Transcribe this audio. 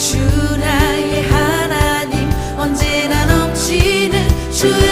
주 나의 하나님 언제나 넘치는 주의